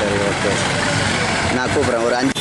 guys saya nah aku berang-orang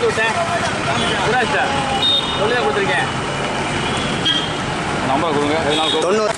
கொடுத்து விட்டேன் Suraj sir சொல்லிதான் கொடுத்துருக்கேன். நம்பர் கொடுங்க. தொண்ணூறு